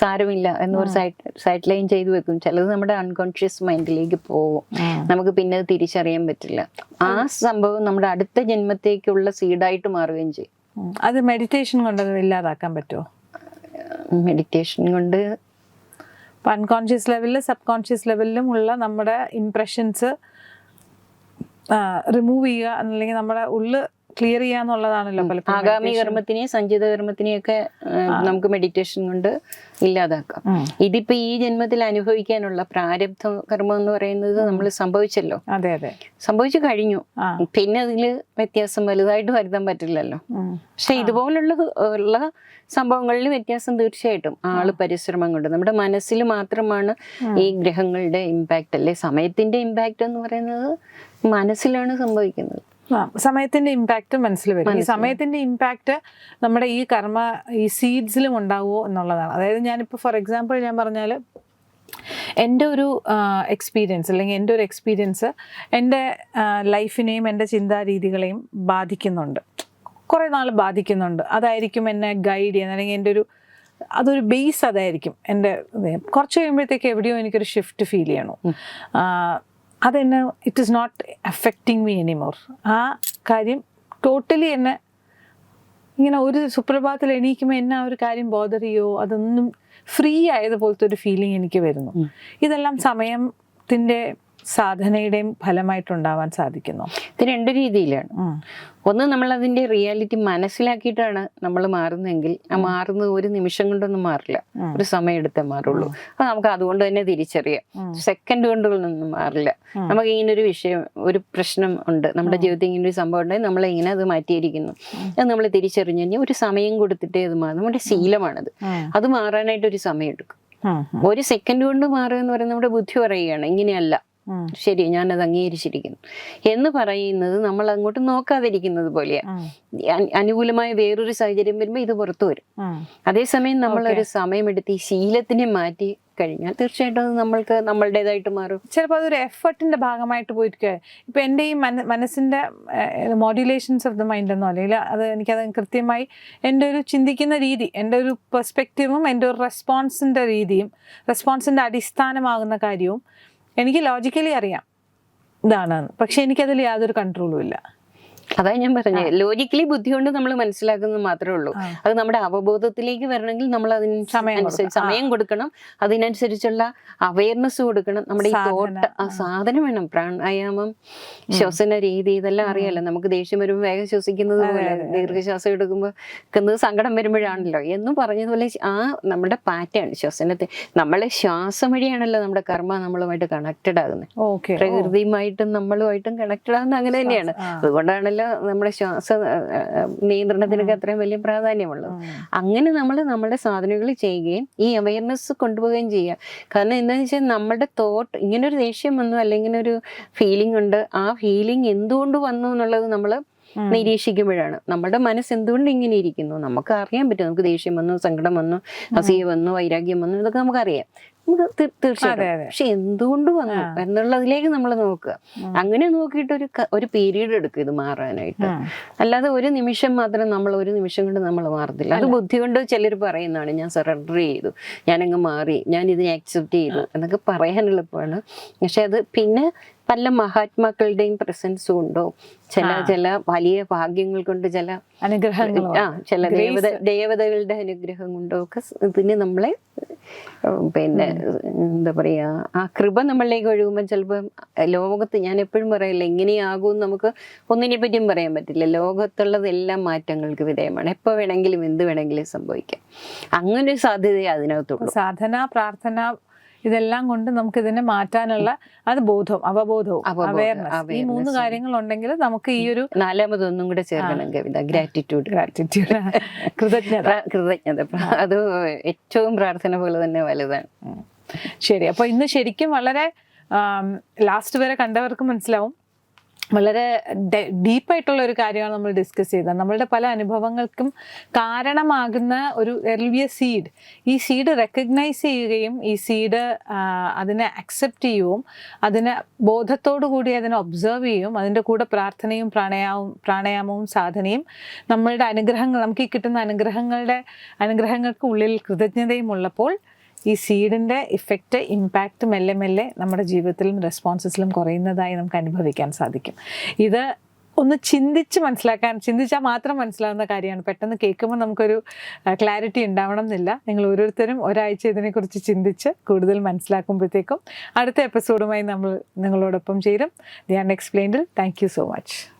Speaker 1: സാരമില്ല എന്നൊരു സൈഡ് സൈഡ് ലൈൻ ചെയ്തു വെക്കും. ചിലത് നമ്മുടെ അൺകോൺഷ്യസ് മൈൻഡിലേക്ക് പോവും നമുക്ക് പിന്നെ അത് തിരിച്ചറിയാൻ പറ്റില്ല. ആ സംഭവം നമ്മുടെ അടുത്ത ജന്മത്തേക്കുള്ള സീഡായിട്ട് മാറുകയും ചെയ്യും.
Speaker 2: അത് മെഡിറ്റേഷൻ കൊണ്ട് അത് ഇല്ലാതാക്കാൻ പറ്റുമോ
Speaker 1: മെഡിറ്റേഷൻ കൊണ്ട്
Speaker 2: അൺകോൺഷ്യസ് ലെവലിലും സബ് കോൺഷ്യസ് ലെവലിലും ഉള്ള നമ്മുടെ ഇംപ്രഷൻസ് റിമൂവ് ചെയ്യുക അല്ലെങ്കിൽ നമ്മുടെ ഉള്ള് ക്ലിയർ ചെയ്യാന്നുള്ളതാണല്ലോ
Speaker 1: ആഗാമി. കർമ്മത്തിനെയും സഞ്ചിത കർമ്മത്തിനെയൊക്കെ നമുക്ക് മെഡിറ്റേഷൻ കൊണ്ട് ഇല്ലാതാക്കാം. ഇതിപ്പോ ഈ ജന്മത്തിൽ അനുഭവിക്കാനുള്ള പ്രാരബ്ധ കർമ്മം എന്ന് പറയുന്നത് നമ്മൾ സംഭവിച്ചല്ലോ.
Speaker 2: അതെ അതെ.
Speaker 1: സംഭവിച്ചു കഴിഞ്ഞു. പിന്നെ അതിൽ വ്യത്യാസം വലുതായിട്ട് വരുത്താൻ പറ്റില്ലല്ലോ. പക്ഷെ ഇതുപോലുള്ള ഉള്ള സംഭവങ്ങളിൽ വ്യത്യാസം തീർച്ചയായിട്ടും. ആൾ പരിശ്രമം കൊണ്ട്. നമ്മുടെ മനസ്സിൽ മാത്രമാണ് ഈ ഗ്രഹങ്ങളുടെ ഇമ്പാക്റ്റ് അല്ലെ? സമയത്തിന്റെ ഇമ്പാക്റ്റ് എന്ന് പറയുന്നത് മനസ്സിലാണ് സംഭവിക്കുന്നത്.
Speaker 2: സമയത്തിന്റെ ഇമ്പാക്ട് മനസ്സിൽ വരും. ഈ സമയത്തിന്റെ ഇമ്പാക്ട് നമ്മുടെ ഈ കർമ്മ ഈ സീഡ്സിലും ഉണ്ടാവുമോ എന്നുള്ളതാണ്. അതായത് ഞാനിപ്പോൾ ഫോർ എക്സാമ്പിൾ ഞാൻ പറഞ്ഞാൽ എന്റെ ഒരു എക്സ്പീരിയൻസ് അല്ലെങ്കിൽ എന്റെ ഒരു എക്സ്പീരിയൻസ് എന്റെ ലൈഫിനെയും എന്റെ ചിന്താരീതികളെയും ബാധിക്കുന്നുണ്ട്. കുറേ നാൾ ബാധിക്കുന്നുണ്ട്. അതായിരിക്കും എന്നെ ഗൈഡ് ചെയ്യുന്നത്. അല്ലെങ്കിൽ എന്റെ ഒരു അതൊരു ബേസ് അതായിരിക്കും. എന്റെ കുറച്ച് കഴിയുമ്പോഴത്തേക്ക് എവിടെയോ എനിക്കൊരു ഷിഫ്റ്റ് ഫീൽ ചെയ്യണു. അതെന്നെ it is not affecting me anymore ആ കാര്യം ടോട്ടലി എന്നെ ഇങ്ങനെ ഒരു സുപ്രഭാതത്തിൽ എണീക്കുമ്പോൾ എന്നെ ആ ഒരു കാര്യം ബോധർ ചെയ്യോ? അതൊന്നും ഫ്രീ ആയതുപോലത്തെ ഒരു ഫീലിംഗ് എനിക്ക് വരുന്നു. ഇതെല്ലാം സമയത്തിന്റെ സാധനയുടെയും ഫലമായിട്ടുണ്ടാവാൻ സാധിക്കുന്നു.
Speaker 1: ഇത് രണ്ട് രീതിയിലാണ്. ഒന്ന് നമ്മൾ അതിന്റെ റിയാലിറ്റി മനസ്സിലാക്കിയിട്ടാണ് നമ്മൾ മാറുന്നതെങ്കിൽ ആ മാറുന്ന ഒരു നിമിഷം കൊണ്ടൊന്നും മാറില്ല. ഒരു സമയം എടുത്തേ മാറുള്ളൂ അപ്പൊ നമുക്ക് അതുകൊണ്ട് തന്നെ തിരിച്ചറിയാം. സെക്കൻഡ് കൊണ്ടൊന്നും മാറില്ല. നമുക്ക് ഇങ്ങനെ ഒരു വിഷയം ഒരു പ്രശ്നം ഉണ്ട്. നമ്മുടെ ജീവിതത്തിൽ ഇങ്ങനെ ഒരു സംഭവം ഉണ്ടെങ്കിൽ നമ്മൾ ഇങ്ങനെ അത് മാറ്റിയിരിക്കുന്നു. അത് നമ്മൾ തിരിച്ചറിഞ്ഞു കഴിഞ്ഞാൽ ഒരു സമയം കൊടുത്തിട്ടേ അത് മാറും. നമ്മുടെ ശീലമാണത്. അത് മാറാനായിട്ട് ഒരു സമയം എടുക്കും. ഒരു സെക്കൻഡ് കൊണ്ട് മാറുക എന്ന് പറയുന്നത് നമ്മുടെ ബുദ്ധി പറയുകയാണ്. ഇങ്ങനെയല്ല. ശരി ഞാനത് അംഗീകരിച്ചിരിക്കുന്നു. എന്ന് പറയുന്നത് നമ്മൾ അങ്ങോട്ട് നോക്കാതിരിക്കുന്നത് പോലെയാണ് അനുകൂലമായ വേറൊരു സാഹചര്യം വരുമ്പോൾ ഇത് പുറത്തു വരും. അതേസമയം നമ്മൾ ഒരു സമയമെടുത്ത് ഈ ശീലത്തിനെ മാറ്റി കഴിഞ്ഞാൽ തീർച്ചയായിട്ടും അത് നമ്മൾക്ക് നമ്മളുടേതായിട്ട് മാറും.
Speaker 2: ചിലപ്പോൾ അതൊരു എഫർട്ടിന്റെ ഭാഗമായിട്ട് പോയിരിക്കുക ഇപ്പൊ എന്റെ ഈ മനസ്സിന്റെ മോഡുലേഷൻസ് ഓഫ് ദ മൈൻഡ് എന്നോ അല്ലെങ്കിൽ അത് എനിക്കത് കൃത്യമായി എന്റെ ഒരു ചിന്തിക്കുന്ന രീതി എന്റെ ഒരു പെർസ്പെക്റ്റീവും എന്റെ ഒരു റെസ്പോൺസിന്റെ രീതിയും റെസ്പോൺസിന്റെ അടിസ്ഥാനമാകുന്ന കാര്യവും എനിക്ക് ലോജിക്കലി അറിയാം. ഇതാണ്. പക്ഷെ എനിക്കതിൽ യാതൊരു കൺട്രോളും ഇല്ല.
Speaker 1: അതാ ഞാൻ പറഞ്ഞത് ലോജിക്കലി ബുദ്ധി കൊണ്ട് നമ്മൾ മനസ്സിലാക്കുന്നത് മാത്രമേ ഉള്ളൂ. അത് നമ്മുടെ അവബോധത്തിലേക്ക് വരണമെങ്കിൽ നമ്മൾ അതിന്
Speaker 2: സമയം കൊടുക്കണം.
Speaker 1: സമയം കൊടുക്കണം. അതിനനുസരിച്ചുള്ള അവയർനെസ് കൊടുക്കണം. നമ്മുടെ ഈ തോട്ട് ആ സാധനം വേണം. പ്രാണായാമം ശ്വസന രീതി ഇതെല്ലാം അറിയാലോ. നമുക്ക് ദേഷ്യം വരുമ്പോൾ വേഗം ശ്വസിക്കുന്നത് പോലെ ദീർഘശ്വാസം എടുക്കുമ്പോൾ സങ്കടം വരുമ്പോഴാണല്ലോ. എന്ന് പറഞ്ഞതുപോലെ ആ നമ്മുടെ പാറ്റേൺ ശ്വസനത്തെ നമ്മളെ ശ്വാസം വഴിയാണല്ലോ നമ്മുടെ കർമ്മ നമ്മളുമായിട്ട് കണക്റ്റഡ് ആകുന്നത്
Speaker 2: ഓക്കെ.
Speaker 1: പ്രകൃതിയുമായിട്ടും നമ്മളുമായിട്ടും കണക്റ്റഡ് ആകുന്നത് അങ്ങനെ തന്നെയാണ്.
Speaker 2: ആ.
Speaker 1: അതുകൊണ്ടാണല്ലോ നമ്മുടെ ശ്വാസ നിയന്ത്രണത്തിനൊക്കെ അത്രയും വലിയ പ്രാധാന്യമുള്ളത്. അങ്ങനെ നമ്മൾ നമ്മുടെ സാധനങ്ങൾ ചെയ്യുകയും ഈ അവയർനെസ് കൊണ്ടുപോവുകയും ചെയ്യുക. കാരണം എന്താണെന്ന് വെച്ചാൽ നമ്മുടെ തോട്ട് ഇങ്ങനൊരു ദേഷ്യം വന്നു അല്ലെങ്കിൽ ഒരു ഫീലിംഗ് ഉണ്ട് ആ ഫീലിംഗ് എന്തുകൊണ്ട് വന്നു എന്നുള്ളത് നമ്മൾ. നിരീക്ഷിക്കുമ്പോഴാണ്. നമ്മുടെ മനസ്സ് എന്തുകൊണ്ട് ഇങ്ങനെ ഇരിക്കുന്നു? നമുക്ക് അറിയാൻ പറ്റും. നമുക്ക് ദേഷ്യം വന്നു സങ്കടം വന്നു അസൂയ വന്നു വൈരാഗ്യം വന്നു ഇതൊക്കെ നമുക്കറിയാം നമുക്ക് അറിയാം.
Speaker 2: നമുക്ക്
Speaker 1: തീർച്ചയായിട്ടും. പക്ഷെ എന്തുകൊണ്ട് വന്നു? എന്നുള്ളതിലേക്ക് നമ്മൾ നോക്കുക. അങ്ങനെ നോക്കിയിട്ട് ഒരു ഒരു പീരീഡ് എടുക്കും ഇത് മാറാനായിട്ട്. അല്ലാതെ ഒരു നിമിഷം മാത്രം നമ്മൾ ഒരു നിമിഷം കൊണ്ട് നമ്മൾ മാറത്തില്ല. അത് ബുദ്ധി കൊണ്ട് ചിലർ പറയുന്നതാണ് ഞാൻ സറണ്ടർ ചെയ്തു. ഞാനങ്ങ് മാറി. ഞാൻ ഇതിനെ അക്സെപ്റ്റ് ചെയ്തു എന്നൊക്കെ പറയാൻ എളുപ്പമാണ്. പക്ഷെ അത് പിന്നെ പല മഹാത്മാക്കളുടെയും പ്രസൻസും ഉണ്ടോ? ചില ചില വലിയ ഭാഗ്യങ്ങൾ കൊണ്ട് ചില
Speaker 2: അനുഗ്രഹങ്ങൾ
Speaker 1: ആ ചില ദേവത ദേവതകളുടെ അനുഗ്രഹം കൊണ്ടോ ഒക്കെ ഇതിന് നമ്മളെ പിന്നെ എന്താ പറയാ ആ കൃപ നമ്മളിലേക്ക് ഒഴുകുമ്പോൾ ചിലപ്പോൾ ലോകത്ത് ഞാൻ എപ്പോഴും പറയില്ല എങ്ങനെയാകും നമുക്ക് ഒന്നിനെ പറ്റിയും പറയാൻ പറ്റില്ല. ലോകത്തുള്ളത് എല്ലാ മാറ്റങ്ങൾക്ക് വിധേയമാണ്. എപ്പോ വേണമെങ്കിലും എന്ത് വേണമെങ്കിലും സംഭവിക്കാം. അങ്ങനെ ഒരു സാധ്യതയെ അതിനകത്തുള്ളൂ.
Speaker 2: സാധന പ്രാർത്ഥന ഇതെല്ലാം കൊണ്ട് നമുക്ക് ഇതിനെ മാറ്റാനുള്ള അത് ബോധവും അവബോധവും
Speaker 1: അവബോധം,
Speaker 2: അവയർനെസ് ഈ മൂന്ന് കാര്യങ്ങൾ ഉണ്ടെങ്കിൽ നമുക്ക് ഈ ഒരു
Speaker 1: നാലാമതൊന്നും കൂടെ ചേർക്കണം കവിത. ഗ്രാറ്റിറ്റ്യൂഡ്
Speaker 2: ഗ്രാറ്റിറ്റ്യൂഡ് <laughs> കൃതജ്ഞത.
Speaker 1: കൃതജ്ഞത. അത് ഏറ്റവും പ്രാർത്ഥന പോലെ തന്നെ വലുതാണ്.
Speaker 2: ശരി അപ്പൊ ഇന്ന് ശരിക്കും വളരെ ലാസ്റ്റ് വരെ കണ്ടവർക്ക് മനസ്സിലാവും. വളരെ ഡീപ്പായിട്ടുള്ള ഒരു കാര്യമാണ് നമ്മൾ ഡിസ്കസ് ചെയ്തത്. നമ്മളുടെ പല അനുഭവങ്ങൾക്കും കാരണമാകുന്ന ഒരു എൽവിയ സീഡ്. ഈ സീഡ് റെക്കഗ്നൈസ് ചെയ്യുകയും ഈ സീഡ് അതിനെ അക്സെപ്റ്റ് ചെയ്യുകയും അതിനെ ബോധത്തോടു കൂടി അതിനെ ഒബ്സർവ് ചെയ്യും അതിന്റെ കൂടെ പ്രാർത്ഥനയും പ്രാണയാവും പ്രാണയാമവും സാധനയും നമ്മളുടെ അനുഗ്രഹങ്ങൾ നമുക്ക് ഈ കിട്ടുന്ന അനുഗ്രഹങ്ങളുടെ അനുഗ്രഹങ്ങൾക്ക് ഉള്ളിൽ കൃതജ്ഞതയും ഉള്ളപ്പോൾ ഈ സീഡിന്റെ ഇഫക്റ്റ് ഇമ്പാക്റ്റ് മെല്ലെ മെല്ലെ നമ്മുടെ ജീവിതത്തിലും റെസ്പോൺസസിലും കുറയുന്നതായി നമുക്ക് അനുഭവിക്കാൻ സാധിക്കും. ഇത് ഒന്ന് ചിന്തിച്ച് മനസ്സിലാക്കാൻ ചിന്തിച്ചാൽ മാത്രം മനസ്സിലാവുന്ന കാര്യമാണ്. പെട്ടെന്ന് കേൾക്കുമ്പോൾ നമുക്കൊരു ക്ലാരിറ്റി ഉണ്ടാവണം എന്നില്ല നിങ്ങൾ ഓരോരുത്തരും ഒരാഴ്ച ഇതിനെക്കുറിച്ച് ചിന്തിച്ച് കൂടുതൽ മനസ്സിലാക്കുമ്പോഴത്തേക്കും അടുത്ത എപ്പിസോഡുമായി നമ്മൾ നിങ്ങളോടൊപ്പം ചേരും. ദി ആൻഡ് എക്സ്പ്ലെയിൻഡിൽ താങ്ക് സോ മച്ച്